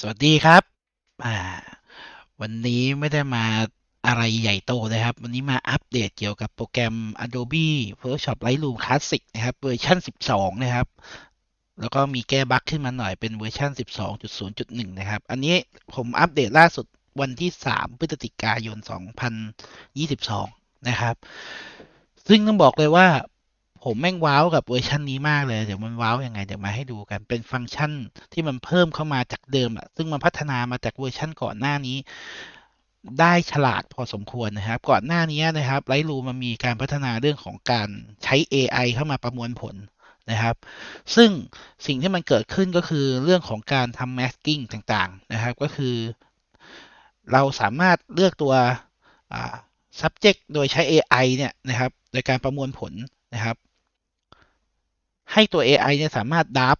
สวัสดีครับ อ่า วันนี้ไม่ได้มาอะไรใหญ่โตนะครับ วันนี้มาอัปเดตเกี่ยวกับโปรแกรม Adobe Photoshop Lightroom Classic นะครับ เวอร์ชัน12 นะครับ แล้วก็มีแก้บั๊กขึ้นมาหน่อยเป็นเวอร์ชัน12.0.1 นะครับ อันนี้ผมอัปเดตล่าสุดวันที่ 3 พฤศจิกายน 2022 นะครับ ซึ่งต้องบอกเลยว่า ผมแม่งว้าวกับเวอร์ชันนี้มากเลยเดี๋ยวมันว้าวยังไงเดี๋ยวมาให้ดูกันเป็นฟังก์ชันที่มันเพิ่มเข้ามาจากเดิมอะซึ่งมันพัฒนามาจากเวอร์ชันก่อนหน้านี้ ได้ฉลาดพอสมควรนะครับ ก่อนหน้านี้นะครับ Lightroom มันมีการพัฒนาเรื่องของการใช้ AI เข้ามาประมวลผลนะครับ ซึ่งสิ่งที่มันเกิดขึ้นก็คือเรื่องของการทำ masking ต่างๆนะครับ ก็คือ เราสามารถเลือกตัว subject โดยใช้ AI เนี่ยนะครับ โดยการประมวลผลนะครับ ให้ตัว AI เนี่ยสามารถดับ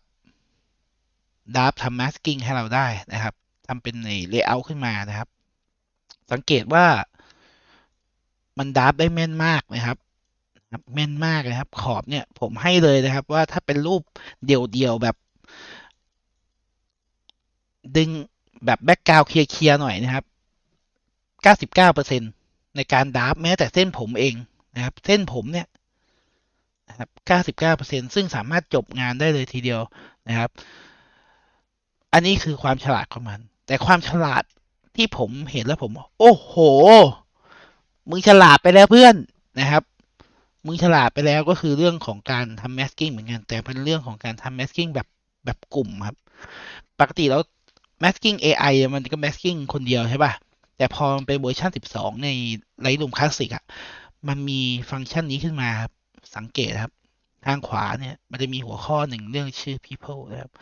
ดับทำ masking ให้เราได้นะครับทำเป็นใน layout ขึ้นมานะครับ สังเกตว่ามันดับได้แม่นมากนะครับแม่นมากเลยครับขอบเนี่ยผมให้เลยนะครับ ว่าถ้าเป็นรูปเดี่ยวๆแบบ ดึงแบบแบ็กกราวเคลียร์ๆหน่อยนะครับ 99%ในการดับแม้แต่เส้นผมเองนะครับ เส้นผมเนี่ย นะครับ 99%ซึ่งสามารถจบงานได้เลยทีเดียวนะครับ อันนี้คือความฉลาดของมัน แต่ความฉลาดที่ผมเห็นแล้วผม โอ้โห มึงฉลาดไปแล้วเพื่อนนะครับ มึงฉลาดไปแล้วก็คือเรื่องของการทำ masking เหมือนกัน แต่เป็นเรื่องของการทำ masking แบบแบบกลุ่มครับ ปกติแล้ว masking AI มันก็ masking คนเดียวใช่ป่ะ แต่พอมันเป็นเวอร์ชัน12 ใน Lightroom Classic อะ มันมีฟังก์ชันนี้ขึ้นมาครับ สังเกตครับ ทางขวาเนี่ย มันจะมีหัวข้อหนึ่งเรื่องชื่อ people นะครับ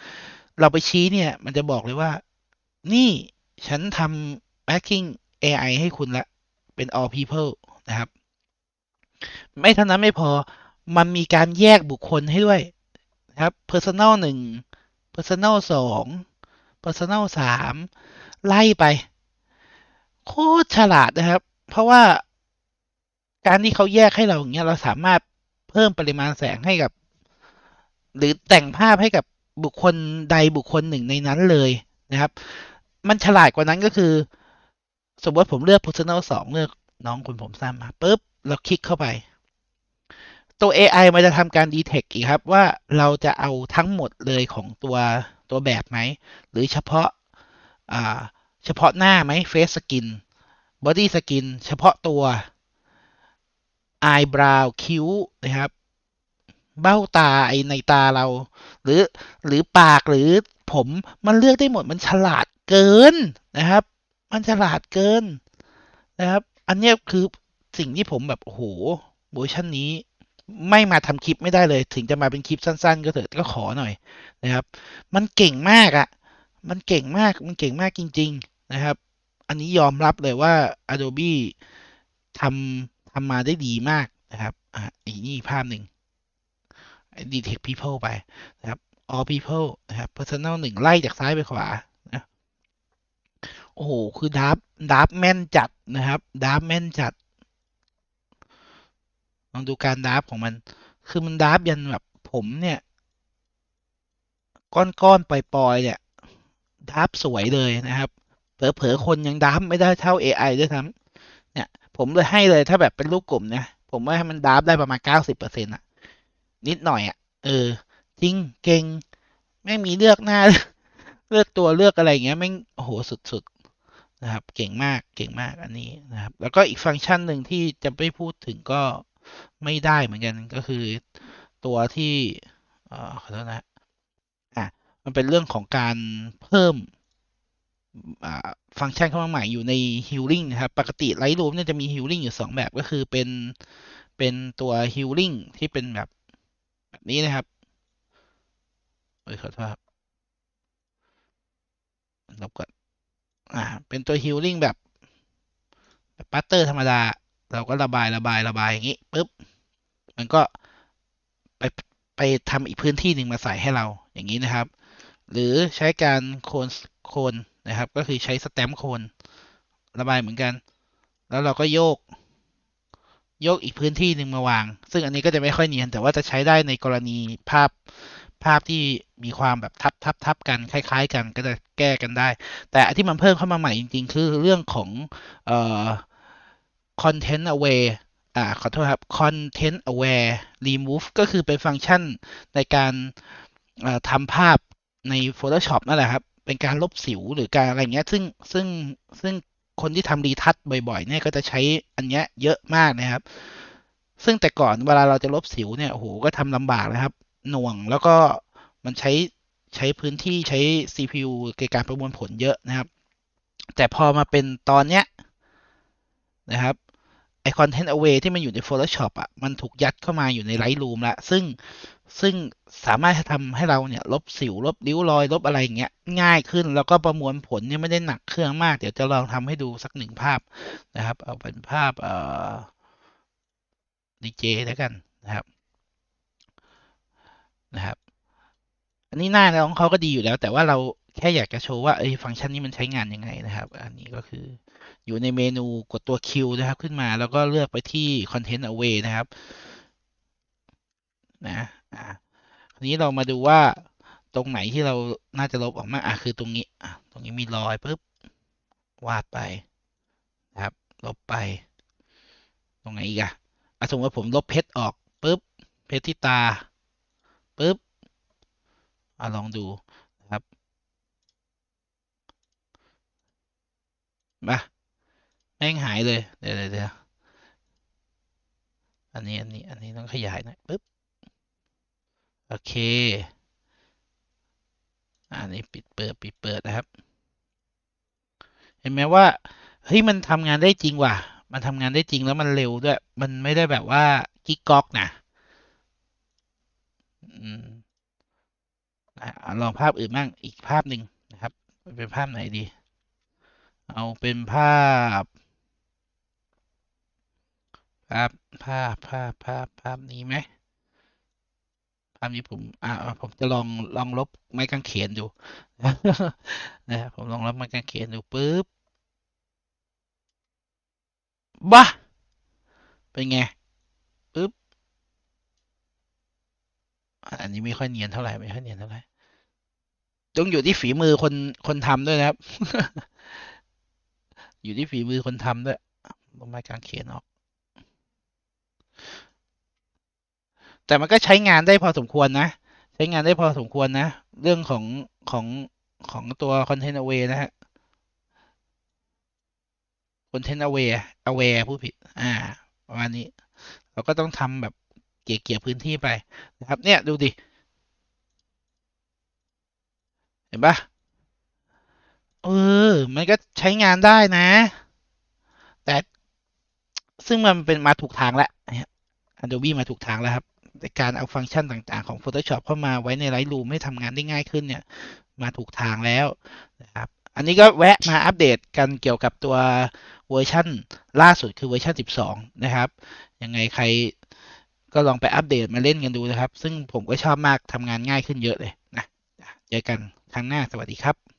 เราไปชี้เนี่ย มันจะบอกเลยว่า นี่ฉันทำ masking AI ให้คุณละ เป็น all people นะครับ ไม่เท่านั้นไม่พอ มันมีการแยกบุคคลให้ด้วยนะครับ personal หนึ่ง personal สอง personal สามไล่ไป โคตรฉลาดนะครับ เพราะว่าการที่เขาแยกให้เราอย่างเงี้ยเราสามารถ พิ่มปริมาณแสงให้กับ หรือแต่งภาพให้กับบุคคลใดบุคคลหนึ่งในนั้นเลยนะครับ มันฉลาดกว่านั้นก็คือ สมมติผมเลือก personal สองเลือกน้องคุณผมสั้นมาปุ๊บเราคลิกเข้าไป ตัว AI มันจะทำการ detect อีกครับว่าเราจะเอาทั้งหมดเลยของตัวตัวแบบไหม หรือเฉพาะเฉพาะหน้าไหม face skin body skin เฉพาะตัว eyebrow คิ้วนะครับ เบ้าตาไอในตาเรา หรือหรือปากหรือผมมันเลือกได้หมดมันฉลาดเกินนะครับ มันฉลาดเกินนะครับ อันนี้คือสิ่งที่ผมแบบโอ้โหเวอร์ชันนี้ไม่มาทำคลิปไม่ได้เลย ถึงจะมาเป็นคลิปสั้น ๆ ก็เถอะก็ขอหน่อยนะครับ มันเก่งมากอะ่ะ มันเก่งมากมันเก่งมากจริง ๆ นะครับ อันนี้ยอมรับเลยว่า Adobe ทำ ทำมาได้ดีมากนะครับอะอีกนี่ภาพหนึ่ง detect people ไปนะครับ all people นะครับ personal หนึ่งไล่จากซ้ายไปขวานะโอ้โห คือดับดับแม่นจัดนะครับดับแม่นจัดลองดูการดับของมัน คือมันดับยันแบบผมเนี่ย ก้อนๆปล่อยๆเนี่ยดับสวยเลยนะครับ เผลอๆคนยังดับไม่ได้เท่า AI ด้วยซ้ำ ผมเลยให้เลยถ้าแบบเป็นรูปกลุ่มนะผมว่าให้มันดับได้ประมาณเก้าสิบเปอร์เซ็นต์อะนิดหน่อยอะเออ จริงเก่งไม่มีเลือกหน้า เลือกตัวเลือกอะไรเงี้ยแม่โอ้โหสุดๆนะครับ เก่งมากเก่งมากอันนี้นะครับ แล้วก็อีกฟังก์ชันหนึ่งที่จะไม่พูดถึงก็ไม่ได้เหมือนกันก็คือตัวที่อ่อขอโทษนะอะมันเป็นเรื่องของการเพิ่ม ฟังก์ชันเข้ามาใหม่อยู่ใน healing นะครับ ปกติ Lightroom เนี่ยจะมี healing อยู่สองแบบก็คือเป็นเป็นตัว healing ที่เป็นแบบแบบนี้นะครับเอ้ยขอโทษครับลบก่อนอ่า เป็นตัว healing แบบแบบปัตเตอร์ธรรมดา เราก็ระบายระบายระบายอย่างนี้ปุ๊บมันก็ไปไปทำอีกพื้นที่หนึ่งมาใส่ให้เราอย่างนี้นะครับ หรือใช้การโคนโคน นะครับ ก็คือใช้สแตมป์โคนระบายเหมือนกัน แล้วเราก็โยก โยกอีกพื้นที่หนึ่งมาวาง ซึ่งอันนี้ก็จะไม่ค่อยเนียน แต่ว่าจะใช้ได้ในกรณีภาพภาพที่มีความแบบทับทับทับกันคล้าย ๆ กันก็จะแก้กันได้ แต่อันที่มันเพิ่มเข้ามาใหม่จริง ๆ คือเรื่องของเอ่อ content aware อ่าขอโทษครับ content aware remove ก็คือเป็นฟังก์ชันในการทำภาพใน Photoshop นั่นแหละครับ เป็นการลบสิวหรือการอะไรเงี้ย ซึ่งซึ่งซึ่งคนที่ทำรีทัชบ่อยๆเนี่ยก็จะใช้อันเนี้ยเยอะมากนะครับ ซึ่งแต่ก่อนเวลาเราจะลบสิวเนี่ยโอ้โหก็ทำลำบากนะครับ หน่วงแล้วก็มันใช้ใช้พื้นที่ใช้ CPU ในการประมวลผลเยอะนะครับ แต่พอมาเป็นตอนเนี้ยนะครับ ไอ content away ที่มันอยู่ใน Photoshop อะ มันถูกยัดเข้ามาอยู่ใน Lightroom ละ ซึ่งซึ่งสามารถทำให้เราเนี่ย ลบสิว ลบริ้วรอย ลบอะไรอย่างเงี้ย ง่ายขึ้น แล้วก็ประมวลผลเนี่ยไม่ได้หนักเครื่องมาก เดี๋ยวจะลองทำให้ดูสักหนึ่งภาพนะครับ เอาเป็นภาพเอ่อดีเจแล้วกันนะครับ นะครับ อันนี้หน้าของเขาก็ดีอยู่แล้ว แต่ว่าเรา แค่อยากจะโชว์ว่าเอ้ฟังก์ชันนี้มันใช้งานยังไงนะครับ อันนี้ก็คืออยู่ในเมนูกดตัว Q นะครับ ขึ้นมาแล้วก็เลือกไปที่ Content Away นะครับนะอ่าทีนี้เรามาดูว่าตรงไหนที่เราน่าจะลบออกมาอะคือตรงนี้อะตรงนี้มีรอยปุ๊บวาดไปนะครับ ลบไป ตรงไหนอีกอะอะสมมติว่าผมลบเพชรออกปุ๊บเพชรที่ตาปุ๊บอะลองดูนะครับ มาแม่งหายเลย เดี๋ยวเดี๋ยวอันนี้อันนี้อันนี้ต้องขยายหน่อยปุ๊บ โอเค อันนี้ปิดเปิดปิดเปิดนะครับ เห็นไหมว่าเฮ้ยมันทำงานได้จริงว่ะ มันทำงานได้จริงแล้วมันเร็วด้วย มันไม่ได้แบบว่ากิ๊กก๊อกนะอืมอะลองภาพอื่นบ้างอีกภาพหนึ่งนะครับ เป็นภาพไหนดี เอาเป็นภาพ ภาพ ภาพ ภาพ ภาพ ภาพนี้ไหม ภาพนี้ผม อ่าผมจะลอง ลองลบไม้กางเขนดู นะผมลองลบไม้กางเขนดูปุ๊บบ้าเป็นไงปุ๊บ อันนี้ไม่ค่อยเนียนเท่าไหร่ ไม่ค่อยเนียนเท่าไหร่ ต้องอยู่ที่ฝีมือคน คนทำด้วยนะครับ อยู่ที่ฝีมือคนทำด้วยลบไม้กางเขนออก แต่มันก็ใช้งานได้พอสมควรนะ ใช้งานได้พอสมควรนะ เรื่องของของของตัว Content Away นะฮะ Content Aware Aware ผู้ผิด อ่าประมาณนี้ เราก็ต้องทำแบบเกี่ยเกี่ยพื้นที่ไปนะครับ เนี่ยดูดิ เห็นปะ เออ มันก็ใช้งานได้นะ แต่ซึ่งมันเป็นมาถูกทางแล้ว Adobe มาถูกทางแล้วครับในการเอาฟังก์ชันต่างๆของ Photoshop เข้ามาไว้ใน Lightroom ให้ทำงานได้ง่ายขึ้นเนี่ย มาถูกทางแล้วนะครับ อันนี้ก็แวะมาอัปเดตกันเกี่ยวกับตัวเวอร์ชันล่าสุดคือเวอร์ชัน12 นะครับ ยังไงใครก็ลองไปอัปเดตมาเล่นกันดูนะครับ ซึ่งผมก็ชอบมากทำงานง่ายขึ้นเยอะเลยนะ เจอกันครั้งหน้าสวัสดีครับ